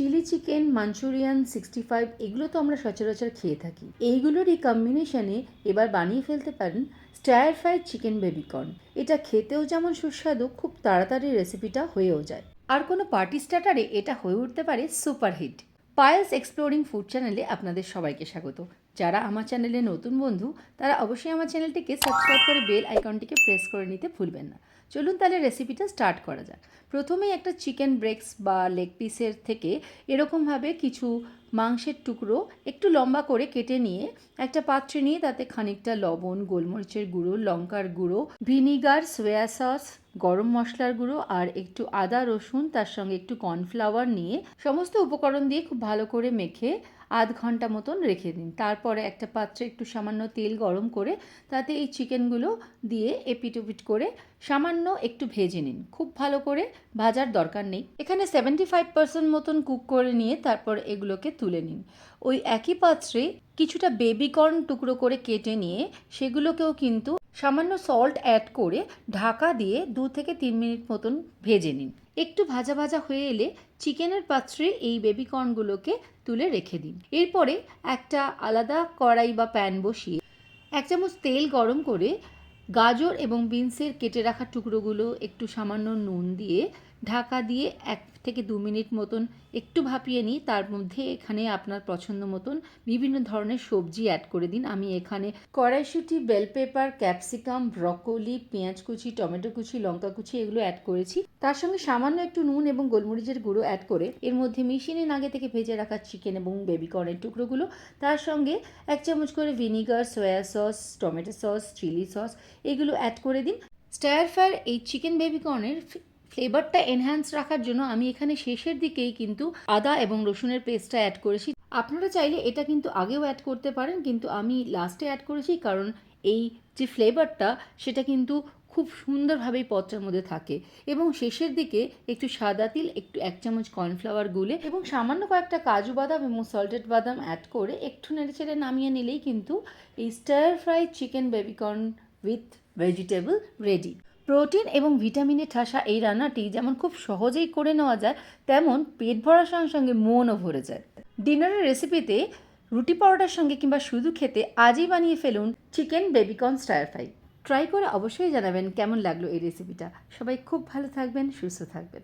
Chilli chicken, Manchurian sixty five এগুলো তো আমরা সচরাচর খেয়ে থাকি। এইগুলোরই কম্বিনেশনে এবার বানিয়ে ফেলতে পারেন স্টায়ার ফ্রাইড চিকেন বেবিকর্ন এটা খেতেও যেমন সুস্বাদু, খুব তাড়াতাড়ি রেসিপিটা হয়েও যায়। আর কোনো পার্টি স্টার্টারে এটা হয়ে উঠতে পারে সুপারহিট পায়েলস এক্সপ্লোরিং ফুড চ্যানেলে আপনাদের সবাইকে স্বাগত। যারা আমার চ্যানেলে নতুন বন্ধু, তারা অবশ্যই আমার চ্যানেলটিকে সাবস্ক্রাইব করে বেল আইকনটিকে প্রেস করে নিতে ভুলবেন না। চলুন তাহলে রেসিপিটা স্টার্ট করা যাক। প্রথমেই একটা চিকেন ব্রেক্স বা লেগ পিসের থেকে এরকমভাবে কিছু মাংসের টুকরো একটু লম্বা করে কেটে নিয়ে একটা পাত্রে নিয়ে তাতে খানিকটা লবণ, গোলমরিচের গুঁড়ো, লঙ্কার গুঁড়ো, ভিনিগার, সোয়া সস গরম মশলার গুঁড়ো আর একটু আদা, রসুন, তার সঙ্গে একটু কর্নফ্লাওয়ার নিয়ে সমস্ত উপকরণ দিয়ে খুব ভালো করে মেখে আধ ঘণ্টা মতন রেখে দিন। তারপরে একটা পাত্রে একটু সামান্য তেল গরম করে তাতে এই চিকেনগুলো দিয়ে এপিট ওপিট করে সামান্য একটু ভেজে নিন। খুব ভালো করে ভাজার দরকার নেই। এখানে সেভেন্টি ফাইভ পার্সেন্ট মতন কুক করে নিয়ে তারপর এগুলোকে তুলে নিন। ওই একই পাত্রে কিছুটা বেবিকর্ন টুকরো করে কেটে নিয়ে সেগুলোকেও কিন্তু সামান্য সল্ট অ্যাড করে ঢাকা দিয়ে দু থেকে তিন মিনিট মতন ভেজে নিন। একটু ভাজা ভাজা হয়ে এলে চিকেনের পাত্রে এই বেবিকর্নগুলোকে তুলে রেখে দিন। এরপরে একটা আলাদা কড়াই বা প্যান বসিয়ে এক চামচ তেল গরম করে গাজর এবং বিনসের কেটে রাখা টুকরোগুলো একটু সামান্য নুন দিয়ে ঢাকা দিয়ে এক থেকে দু মিনিট মতন একটু ভাপিয়ে নিই, তার মধ্যে এখানে আপনার পছন্দ মতন বিভিন্ন ধরনের সবজি অ্যাড করে দিন। আমি এখানে কড়াইশুঁটি বেল পেপার ক্যাপসিকাম ব্রকোলি পেঁয়াজ কুচি, টমেটো কুচি, লঙ্কা কুচি এগুলো অ্যাড করেছি। তার সঙ্গে সামান্য একটু নুন এবং গোলমরিচের গুঁড়ো অ্যাড করে এর মধ্যে মিশিয়ে নিন আগে থেকে ভেজে রাখা চিকেন এবং বেবিকর্নের টুকরোগুলো, তার সঙ্গে এক চামচ করে vinegar soya sauce tomato sauce chilli sauce এগুলো অ্যাড করে দিন। স্টায়ার ফ্রায়ার এই চিকেন বেবিকর্নের ফ্লেভারটা এনহ্যান্স রাখার জন্য আমি এখানে শেষের দিকেই কিন্তু আদা এবং রসুনের পেস্টটা অ্যাড করেছি। আপনারা চাইলে এটা কিন্তু আগেও অ্যাড করতে পারেন, কিন্তু আমি লাস্টে অ্যাড করেছি কারণ এই যে ফ্লেভারটা সেটা কিন্তু খুব সুন্দরভাবেই পত্রের মধ্যে থাকে। এবং শেষের দিকে একটু সাদা তিল, একটু এক চামচ কর্নফ্লাওয়ার গুলে এবং সামান্য কয়েকটা কাজু বাদাম এবং সল্টেড বাদাম অ্যাড করে একটু নেড়ে চেড়ে নামিয়ে নিলেই কিন্তু এই stir fry chicken baby corn with vegetable ready protein এবং ভিটামিনে ঠাসা এই রান্নাটি যেমন খুব সহজেই করে নেওয়া যায়, তেমন পেট ভরার সঙ্গে সঙ্গে মনও ভরে যায়। ডিনারের রেসিপিতে রুটি পরোটার সঙ্গে কিংবা শুধু খেতে আজই বানিয়ে ফেলুন chicken baby corn stir fry. Try করে অবশ্যই জানাবেন কেমন লাগল এই রেসিপিটা। সবাই খুব ভালো থাকবেন, সুস্থ থাকবেন।